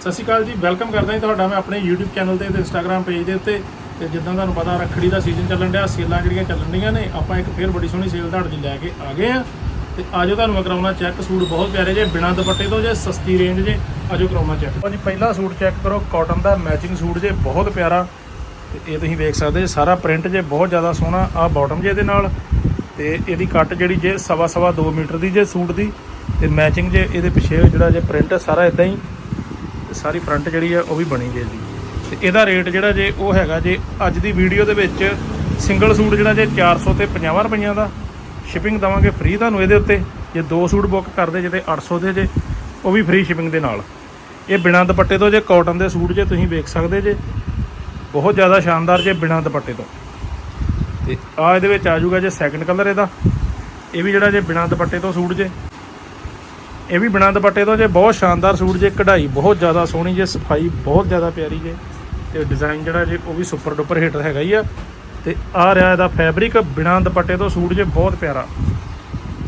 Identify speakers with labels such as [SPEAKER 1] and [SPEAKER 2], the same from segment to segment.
[SPEAKER 1] ਸਤਿ ਸ਼੍ਰੀ ਅਕਾਲ ਜੀ ਵੈਲਕਮ ਕਰਦਾ ਜੀ ਤੁਹਾਡਾ ਮੈਂ ਆਪਣੇ YouTube ਚੈਨਲ ਤੇ ਤੇ Instagram ਪੇਜ ਦੇ ਉੱਤੇ। ਤੇ ਜਿੱਦਾਂ ਤੁਹਾਨੂੰ ਪਤਾ, ਰੱਖੜੀ ਦਾ ਸੀਜ਼ਨ ਚੱਲਣ ਡਿਆ, ਸੇਲਾਂ ਜਿਹੜੀਆਂ ਚੱਲਣ ਡੀਆਂ ਨੇ, ਆਪਾਂ ਇੱਕ ਫੇਰ ਬੜੀ ਸੋਹਣੀ ਸੇਲ ਤੁਹਾਡੇ ਲਈ ਲੈ ਕੇ ਆ ਗਏ ਆ ਤੇ ਆਜੋ ਤੁਹਾਨੂੰ ਮੈਂ ਕਰਾਉਣਾ ਚੈੱਕ ਸੂਟ ਬਹੁਤ ਪਿਆਰੇ ਜੇ, ਬਿਨਾਂ ਦੁਪੱਟੇ ਤੋਂ ਜੇ, ਸਸਤੀ ਰੇਂਜ ਜੇ, ਆਜੋ ਕਰਾਉਣਾ ਚੈੱਕ ਭਾਜੀ ਪਹਿਲਾ ਸੂਟ ਚੈੱਕ ਕਰੋ ਕਾਟਨ ਦਾ ਮੈਚਿੰਗ ਸੂਟ ਜੇ, ਬਹੁਤ ਪਿਆਰਾ। ਤੇ ਇਹ ਤੁਸੀਂ ਵੇਖ ਸਕਦੇ, ਸਾਰਾ ਪ੍ਰਿੰਟ ਜੇ, ਬਹੁਤ ਜ਼ਿਆਦਾ ਸੋਹਣਾ ਆ ਬਾਟਮ ਜੇ ਇਹਦੇ ਨਾਲ। ਤੇ ਇਹਦੀ ਕੱਟ ਜਿਹੜੀ ਜੇ, ਸਵਾ ਸਵਾ 2 ਮੀਟਰ ਦੀ ਜੇ ਸੂਟ ਦੀ। ਤੇ ਮੈਚਿੰਗ ਜੇ, ਇਹਦੇ ਪਿੱਛੇ ਜਿਹੜਾ ਜੇ ਪ੍ਰਿੰਟ ਸਾਰਾ ਇਦਾਂ ਹੀ। ਤੇ ਸਾਰੀ ਫਰੰਟ ਜਿਹੜੀ ਆ ਉਹ ਵੀ ਬਣੀ ਜੇ ਜੀ। ਤੇ ਇਹਦਾ ਰੇਟ ਜਿਹੜਾ ਜੇ ਉਹ ਹੈਗਾ ਜੇ ਅੱਜ ਦੀ ਵੀਡੀਓ ਦੇ ਵਿੱਚ ਸਿੰਗਲ ਸੂਟ ਜਿਹੜਾ ਜੇ 400 ਤੇ 50 ਰੁਪਈਆਂ ਦਾ ਸ਼ਿਪਿੰਗ ਦਵਾਂਗੇ ਫ੍ਰੀ ਤੁਹਾਨੂੰ ਇਹਦੇ ਉੱਤੇ। ਜੇ ਦੋ ਸੂਟ ਬੁੱਕ ਕਰਦੇ ਜੇ ਤੇ 800 ਦੇ ਜੇ, ਉਹ ਵੀ ਫ੍ਰੀ ਸ਼ਿਪਿੰਗ ਦੇ ਨਾਲ। ਇਹ ਬਿਨਾਂ ਦੁਪੱਟੇ ਤੋਂ ਜੇ ਕਾਟਨ ਦੇ ਸੂਟ ਜੇ ਤੁਸੀਂ ਵੇਖ ਸਕਦੇ ਜੇ, ਬਹੁਤ ਜ਼ਿਆਦਾ ਸ਼ਾਨਦਾਰ ਜੇ ਬਿਨਾਂ ਦੁਪੱਟੇ ਤੋਂ। ਤੇ ਆ ਇਹਦੇ ਵਿੱਚ ਆ ਜਾਊਗਾ ਜੇ ਸੈਕੰਡ ਕਲਰ ਇਹਦਾ। ਇਹ ਵੀ ਜਿਹੜਾ ਜੇ ਬਿਨਾਂ ਦੁਪੱਟੇ ਤੋਂ ਸੂਟ ਜੇ ਇਹ ਵੀ ਬਿਨਾਂ ਦੁਪੱਟੇ ਤੋਂ ਜੇ ਬਹੁਤ ਸ਼ਾਨਦਾਰ ਸੂਟ ਜੇ, ਕਢਾਈ ਬਹੁਤ ਜ਼ਿਆਦਾ ਸੋਹਣੀ ਜੇ, ਸਫ਼ਾਈ ਬਹੁਤ ਜ਼ਿਆਦਾ ਪਿਆਰੀ ਜੇ, ਤੇ ਡਿਜ਼ਾਈਨ ਜਿਹੜਾ ਜੇ ਉਹ ਵੀ ਸੁਪਰ ਡੁਪਰ ਹਿੱਟ ਹੈਗਾ ਹੀ ਆ। ਤੇ ਆ ਰਿਹਾ ਇਹਦਾ ਫੈਬਰਿਕ ਬਿਨਾਂ ਦੁਪੱਟੇ ਤੋਂ ਸੂਟ ਜੇ ਬਹੁਤ ਪਿਆਰਾ।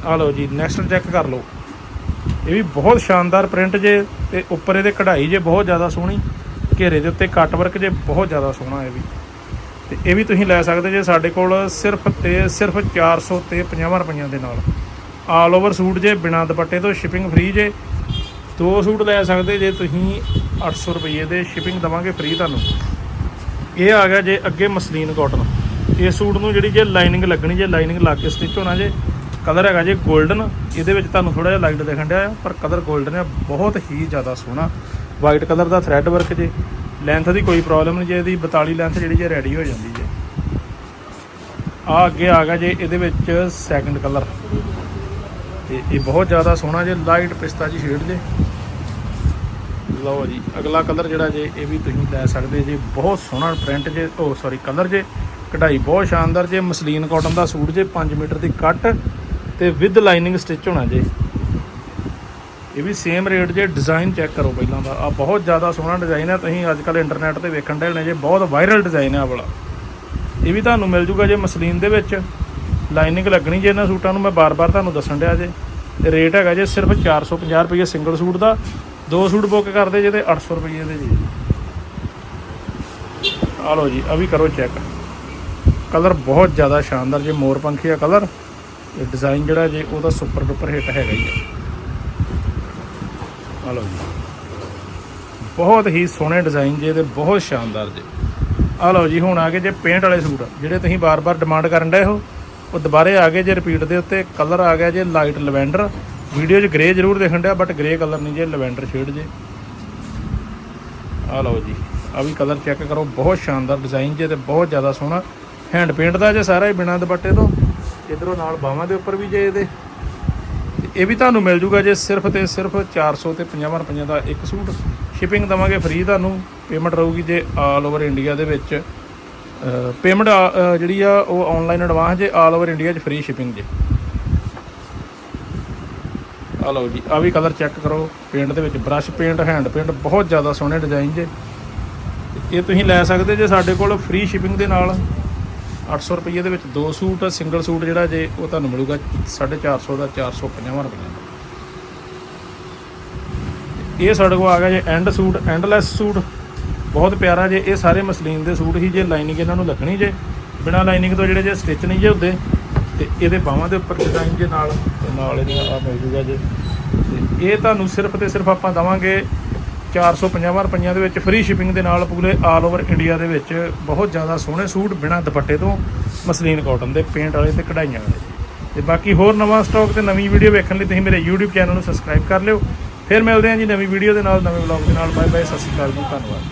[SPEAKER 1] ਆ ਲਓ ਜੀ ਨੈਕਸਟ ਚੈੱਕ ਕਰ ਲਓ। ਇਹ ਵੀ ਬਹੁਤ ਸ਼ਾਨਦਾਰ ਪ੍ਰਿੰਟ ਜੇ, ਤੇ ਉੱਪਰ ਇਹਦੇ ਕਢਾਈ ਜੇ ਬਹੁਤ ਜ਼ਿਆਦਾ ਸੋਹਣੀ, ਘੇਰੇ ਦੇ ਉੱਤੇ ਕੱਟ ਵਰਕ ਜੇ ਬਹੁਤ ਜ਼ਿਆਦਾ ਸੋਹਣਾ ਇਹ ਵੀ। ਤੇ ਇਹ ਵੀ ਤੁਸੀਂ ਲੈ ਸਕਦੇ ਜੇ ਸਾਡੇ ਕੋਲ ਸਿਰਫ ਤੇ, ਸਿਰਫ 400 ਤੇ 50 ਰੁਪਈਆਂ ਦੇ ਨਾਲ। ਆਲ ਓਵਰ ਸੂਟ ਜੇ, ਬਿਨਾਂ ਦੁਪੱਟੇ ਤੋਂ ਸ਼ਿਪਿੰਗ ਫ੍ਰੀ ਜੇ। ਦੋ ਸੂਟ ਲੈ ਸਕਦੇ ਜੇ ਤੁਸੀਂ 800 ਰੁਪਏ ਦੇ ਸ਼ਿਪਿੰਗ ਦਵਾਂਗੇ ਫ੍ਰੀ ਤੁਹਾਨੂੰ। ਇਹ ਆ ਗਿਆ ਜੇ ਅੱਗੇ ਮਸਲੀਨ ਕਾਟਨ ਇਸ ਸੂਟ ਨੂੰ ਜਿਹੜੀ ਜੇ ਲਾਈਨਿੰਗ ਲੱਗਣੀ ਜੇ ਲਾਈਨਿੰਗ ਲਾ ਕੇ ਸਟਿਚ ਹੋਣਾ ਜੇ ਕਲਰ ਹੈਗਾ ਜੇ 골ਡਨ ਇਹਦੇ ਵਿੱਚ ਤੁਹਾਨੂੰ ਥੋੜਾ ਜਿਹਾ ਲਾਈਟ ਦਿਖਣ ਡਿਆ ਪਰ ਕਲਰ 골ਡਨ ਹੈ ਬਹੁਤ ਹੀ ਜ਼ਿਆਦਾ ਸੋਹਣਾ। ਵਾਈਟ ਕਲਰ ਦਾ ਥਰੈਡ ਵਰਕ ਜੇ। ਲੈਂਥ ਦੀ ਕੋਈ ਪ੍ਰੋਬਲਮ ਨਹੀਂ ਜੇ, ਇਹਦੀ 42 ਲੈਂਥ ਜਿਹੜੀ ਜੇ ਰੈਡੀ ਹੋ ਜਾਂਦੀ ਜੇ। ਆ ਅੱਗੇ ਆ ਗਿਆ ਜੇ ਇਹਦੇ ਵਿੱਚ ਸੈਕੰਡ ਕਲਰ ਤੇ ਇਹ ਬਹੁਤ ਜ਼ਿਆਦਾ ਸੋਹਣਾ ਜੇ ਲਾਈਟ ਪਿਸਤਾ ਜੀ ਸ਼ੇਡ ਜੇ। ਲਓ ਜੀ, ਅਗਲਾ ਕਲਰ ਜਿਹੜਾ ਜੇ, ਇਹ ਵੀ ਤੁਸੀਂ ਲੈ ਸਕਦੇ ਜੇ। ਬਹੁਤ ਸੋਹਣਾ ਪ੍ਰਿੰਟ ਜੇ, ਉਹ ਸੌਰੀ ਕਲਰ ਜੇ। ਕਢਾਈ ਬਹੁਤ ਸ਼ਾਨਦਾਰ ਜੇ, ਮਸਲੀਨ ਕਾਟਨ ਦਾ ਸੂਟ ਜੇ 5 ਮੀਟਰ ਦੀ ਕੱਟ ਤੇ ਵਿਦ ਲਾਈਨਿੰਗ ਸਟਿਚ ਹੋਣਾ ਜੇ। ਇਹ ਵੀ ਸੇਮ ਰੇਟ ਜੇ ਡਿਜ਼ਾਈਨ ਚੈੱਕ ਕਰੋ ਪਹਿਲਾਂ ਦਾ। ਆ ਬਹੁਤ ਜ਼ਿਆਦਾ ਸੋਹਣਾ ਡਿਜ਼ਾਈਨ ਹੈ ਤੁਸੀਂ ਅੱਜ ਕੱਲ ਇੰਟਰਨੈਟ ਤੇ ਵੇਖਣ ਦੇ ਹੋਣੇ ਜੇ, ਬਹੁਤ ਵਾਇਰਲ ਡਿਜ਼ਾਈਨ ਹੈ ਆ ਵਾਲਾ। ਇਹ ਵੀ ਤੁਹਾਨੂੰ ਮਿਲ ਜੂਗਾ ਜੇ ਮਸਲੀਨ ਦੇ ਵਿੱਚ। ਲਾਈਨਿੰਗ ਲੱਗਣੀ ਜੇ ਇਹਨਾਂ ਸੂਟਾਂ ਨੂੰ, ਮੈਂ ਬਾਰ-ਬਾਰ ਤੁਹਾਨੂੰ ਦੱਸਣ ਡਿਆ ਜੇ। ਤੇ ਰੇਟ ਹੈਗਾ ਜੇ ਸਿਰਫ 450 ਰੁਪਏ ਸਿੰਗਲ ਸੂਟ ਦਾ, ਦੋ ਸੂਟ ਬੁੱਕ ਕਰਦੇ ਜੇ ਤੇ 800 ਰੁਪਏ ਦੇ ਜੀ। ਆ ਲਓ ਜੀ ਆ ਵੀ ਕਰੋ ਚੈੱਕ। ਕਲਰ ਬਹੁਤ ਜ਼ਿਆਦਾ ਸ਼ਾਨਦਾਰ ਜੇ, ਮੋਰ ਪੰਖੀਆ ਕਲਰ। ਤੇ ਡਿਜ਼ਾਈਨ ਜਿਹੜਾ ਜੇ, ਉਹਦਾ ਸੁਪਰ ਡੁਪਰ ਹਿੱਟ ਹੈਗਾ ਹੀ ਆ ਆ ਲਓ ਜੀ। ਬਹੁਤ ਹੀ ਸੋਹਣੇ ਡਿਜ਼ਾਈਨ ਜੇ ਤੇ ਬਹੁਤ ਸ਼ਾਨਦਾਰ ਜੇ। ਆ ਲਓ ਜੀ, ਹੁਣ ਆ ਗਏ ਜੇ ਪੇਂਟ ਵਾਲੇ ਸੂਟ। ਜਿਹੜੇ ਤੁਸੀਂ ਬਾਰ-ਬਾਰ ਡਿਮਾਂਡ ਕਰਨ ਡਏ ਹੋ ਉਹ ਦੁਬਾਰੇ ਆ ਗਏ ਜੇ ਰਿਪੀਟ ਦੇ ਉੱਤੇ ਕਲਰ ਆ ਗਿਆ ਜੇ ਲਾਈਟ ਲਵੈਂਡਰ ਵੀਡੀਓ 'ਚ ਗ੍ਰੇ ਜ਼ਰੂਰ ਦੇਖਣ ਡਿਆ ਬਟ ਗ੍ਰੇ ਕਲਰ ਨਹੀਂ ਜੇ ਲਵੈਂਡਰ ਸ਼ੇਡ ਜੇ। ਆ ਲਓ ਜੀ ਆ ਵੀ ਕਲਰ ਚੈੱਕ ਕਰੋ, ਬਹੁਤ ਸ਼ਾਨਦਾਰ ਡਿਜ਼ਾਈਨ ਜੇ ਤੇ ਬਹੁਤ ਜ਼ਿਆਦਾ ਸੋਹਣਾ। ਹੈਂਡ ਪੇਂਟ ਦਾ ਜੇ ਸਾਰਾ ਹੀ ਬਿਨਾਂ ਦੁਪੱਟੇ ਤੋਂ। ਇਧਰੋਂ ਨਾਲ ਬਾਹਾਂ ਦੇ ਉੱਪਰ ਵੀ ਜੇ ਇਹਦੇ। ਇਹ ਵੀ ਤੁਹਾਨੂੰ ਮਿਲ ਜੂਗਾ ਜੇ ਸਿਰਫ ਤੇ ਸਿਰਫ 400 ਤੇ 50 ਰੁਪਈਆਂ ਦਾ ਇੱਕ ਸੂਟ। ਸ਼ਿਪਿੰਗ ਦਵਾਂਗੇ ਫ੍ਰੀ ਤੁਹਾਨੂੰ ਪੇਮੈਂਟ ਰਹੂਗੀ ਜੇ ਆਲ ਓਵਰ ਇੰਡੀਆ ਦੇ ਵਿੱਚ। ਪੇਮੈਂਟ ਜਿਹੜੀ ਆ, ਉਹ ਆਨਲਾਈਨ ਐਡਵਾਂਸ ਜੇ ਆਲ ਓਵਰ ਇੰਡੀਆ 'ਚ ਫ੍ਰੀ ਸ਼ਿਪਿੰਗ ਜੇ। ਆ ਲਓ ਜੀ ਆ ਵੀ ਕਲਰ ਚੈੱਕ ਕਰੋ ਪੇਂਟ ਦੇ ਵਿੱਚ ਬ੍ਰਸ਼ ਪੇਂਟ ਹੈਂਡ ਪੇਂਟ ਬਹੁਤ ਜ਼ਿਆਦਾ ਸੋਹਣੇ ਡਿਜ਼ਾਈਨ ਜੇ। ਇਹ ਤੁਸੀਂ ਲੈ ਸਕਦੇ ਜੇ ਸਾਡੇ ਕੋਲ ਫ੍ਰੀ ਸ਼ਿਪਿੰਗ ਦੇ ਨਾਲ। 800 ਰੁਪਏ ਦੇ ਵਿੱਚ ਦੋ ਸੂਟ ਸਿੰਗਲ ਸੂਟ ਜਿਹੜਾ ਜੇ, ਉਹ ਤੁਹਾਨੂੰ ਮਿਲੂਗਾ 450 ਦਾ 450 ਰੁਪਏ ਦਾ। ਇਹ ਸਾਡੇ ਕੋਲ ਆ ਗਿਆ ਜੇ ਐਂਡ ਸੂਟ ਐਂਡਲੈਸ ਸੂਟ। ਬਹੁਤ ਪਿਆਰਾ ਜੇ ਇਹ ਸਾਰੇ ਮਸਲੀਨ ਦੇ ਸੂਟ ਹੀ ਜੇ ਲਾਈਨਿੰਗ ਇਹਨਾਂ ਨੂੰ ਲੱਗਣੀ ਜੇ। ਬਿਨਾ ਲਾਈਨਿੰਗ ਤੋਂ ਜਿਹੜੇ ਜੇ ਸਟਿਚ ਨਹੀਂ ਜੇ ਹੁੰਦੇ, ਤੇ ਇਹਦੇ ਬਾਹਾਂ ਦੇ ਉੱਪਰ ਡਿਜ਼ਾਈਨ ਜੇ ਨਾਲ ਤੇ ਨਾਲ ਇਹਦੇ ਆ ਮਿਲ ਜੂਗਾ ਜੇ। ਤੇ ਇਹ ਤੁਹਾਨੂੰ ਸਿਰਫ ਤੇ ਸਿਰਫ ਆਪਾਂ ਦਵਾਂਗੇ 450 ਰੁਪਈਆਂ ਦੇ ਵਿੱਚ ਫ੍ਰੀ ਸ਼ਿਪਿੰਗ ਦੇ ਨਾਲ ਪੂਰੇ ਆਲ ਓਵਰ ਇੰਡੀਆ ਦੇ ਵਿੱਚ ਬਹੁਤ ਜ਼ਿਆਦਾ ਸੋਹਣੇ ਸੂਟ ਬਿਨਾ ਦੁਪੱਟੇ ਤੋਂ ਮਸਲੀਨ ਕਾਟਨ ਦੇ ਪੇਂਟ ਵਾਲੇ ਤੇ ਕਢਾਈਆਂ ਵਾਲੇ। ਤੇ ਬਾਕੀ ਹੋਰ ਨਵਾਂ ਸਟਾਕ ਤੇ ਨਵੀਂ ਵੀਡੀਓ ਵੇਖਣ ਲਈ ਤੁਸੀਂ ਮੇਰੇ YouTube ਚੈਨਲ ਨੂੰ ਸਬਸਕ੍ਰਾਈਬ ਕਰ ਲਿਓ। ਫਿਰ ਮਿਲਦੇ ਹਾਂ ਜੀ ਨਵੀਂ ਵੀਡੀਓ ਦੇ ਨਾਲ, ਨਵੇਂ ਵਲੌਗ ਦੇ ਨਾਲ। ਬਾਏ ਬਾਏ ਸਤਿ ਸ਼੍ਰੀ ਅਕਾਲ ਜੀ, ਧੰਨਵਾਦ।